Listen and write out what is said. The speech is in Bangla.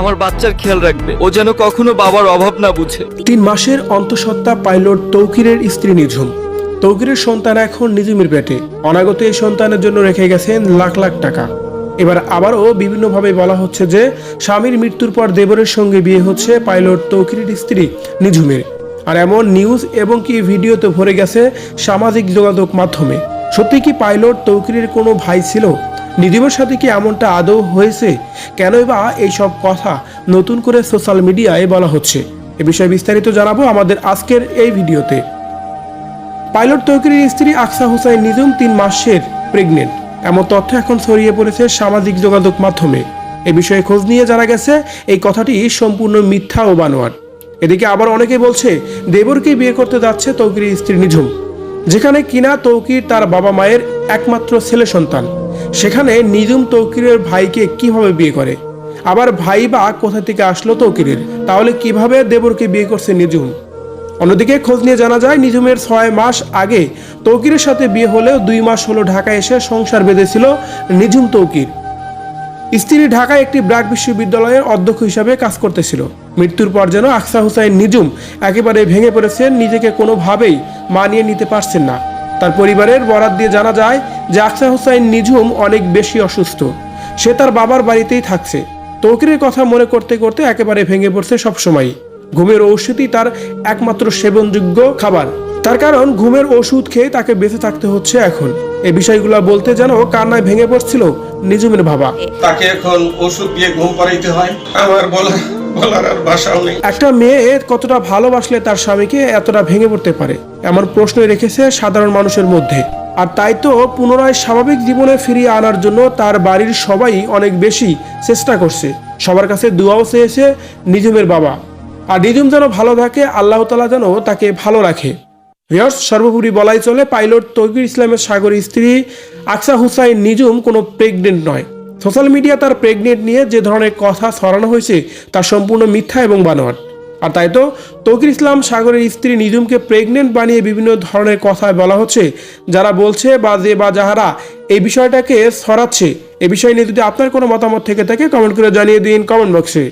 আমার বাচ্চার খেয়াল রাখবে। ও যেন কখনো বাবার অভাব না বুঝে। তিন মাসের অন্তঃসত্ত্বা পাইলট তৌকিরের স্ত্রী নিঝুম। তৌকিরের সন্তান এখন নিঝুমের পেটে। অনাগত এই সন্তানের জন্য রেখে গেছেন লাখ লাখ টাকা। এবার আবারও বিভিন্নভাবে বলা হচ্ছে যে, স্বামীর মৃত্যুর পর দেবরের সঙ্গে বিয়ে হচ্ছে পাইলট তৌকিরের স্ত্রী নিঝুমের। আর এমন নিউজ এবং কি ভিডিওতে ভরে গেছে সামাজিক যোগাযোগ মাধ্যমে। সত্যি কি পাইলট তৌকিরের কোনো ভাই ছিল? নিধিমের সাথে কি এমনটা আদৌ হয়েছে? কেনই বা এইসব কথা নতুন করে সোশ্যাল মিডিয়ায় বলা হচ্ছে। এ বিষয়ে বিস্তারিত জানাব আমাদের আজকের এই ভিডিওতে। পাইলট তৌকিরের স্ত্রী আকসা হুসাইন নিজুম তিন মাসের প্রেগনেন্ট। এমন তথ্য এখন ছড়িয়ে পড়েছে সামাজিক যোগাযোগ মাধ্যমে। এ বিষয়ে খোঁজ নিয়ে জানা গেছে, এই কথাটি সম্পূর্ণ মিথ্যা ও বানোয়ার এদিকে আবার অনেকে বলছে দেবরকে বিয়ে করতে যাচ্ছে তৌকিরের স্ত্রী নিঝুম যেখানে কিনা তৌকির তার বাবা মায়ের একমাত্র ছেলে সন্তান। সেখানে নিজুম তৌকিরের ভাইকে কীভাবে বিয়ে করে? আবার ভাই বা কোথা থেকে আসলো তৌকিরের? তাহলে কীভাবে দেবরকে বিয়ে করছে নিজুম অন্যদিকে খোঁজ নিয়ে জানা যায়, নিঝুমের ছয় মাস আগে তৌকিরের সাথে বিয়ে হলেও দুই মাস হলো ঢাকায় এসে সংসার বেঁধেছিল নিঝুম তৌকির। স্ত্রী ঢাকায় একটি ব্র্যাক বিশ্ববিদ্যালয়ের অধ্যক্ষ হিসাবে কাজ করতেছিল। মৃত্যুর পর যেন আকসা হুসাইন নিজুম একেবারে ভেঙে পড়েছেন, নিজেকে কোনোভাবেই মানিয়ে নিতে পারছেন না। তার পরিবারের বরাত দিয়ে জানা যায় যে আকসা হুসাইন নিঝুম অনেক বেশি অসুস্থ। সে তার বাবার বাড়িতেই থাকছে। তৌকিরের কথা মনে করতে করতে একেবারে ভেঙে পড়ছে সবসময়। ঘুমের ঔষধই তার একমাত্র সেবনযোগ্য খাবার। তার কারণ ঘুমের ওষুধ খেয়ে তাকে বেঁচে থাকতে হচ্ছে এখন। এই বিষয়গুলো বলতে যেন কান্নায় ভেঙে পড়ছিল নিজুমের ভাবা তাকে এখন ওষুধ দিয়ে ঘুম পাড়াইতে হয়। আমার বলা বলার আর ভাষাও নেই। একটা মেয়ে কতটা ভালোবাসলে তার স্বামীকে এতটা ভেঙে পড়তে পারে? এমন প্রশ্ন রেখেছে সাধারণ মানুষের মধ্যে। আর তাই তো পুনরায় স্বাভাবিক জীবনে ফিরিয়ে আনার জন্য তার বাড়ির সবাই অনেক বেশি চেষ্টা করছে। সবার কাছে দুয়াও চেয়েছে নিজুমের বাবা। আর নিজুম যেন ভালো থাকে, আল্লাহ তালা যেন তাকে ভালো রাখে। ভিয়ার্স সর্বোপরি বলাই চলে, পাইলট তৌকির ইসলামের সাগরের স্ত্রী আকসা হুসাইন নিজুম কোনো প্রেগনেন্ট নয়। সোশ্যাল মিডিয়া তার প্রেগনেন্ট নিয়ে যে ধরনের কথা ছড়ানো হয়েছে তা সম্পূর্ণ মিথ্যা এবং বানোয়ার আর তাই তো তকির ইসলাম সাগরের স্ত্রী নিজুমকে প্রেগনেন্ট বানিয়ে বিভিন্ন ধরনের কথায় বলা হচ্ছে, যারা বলছে বা যে বা যাহারা এই বিষয়টাকে সরাচ্ছে। এ বিষয় নিয়ে যদি আপনার কোনো মতামত থেকে থাকে কমেন্ট করে জানিয়ে দিন কমেন্ট বক্সে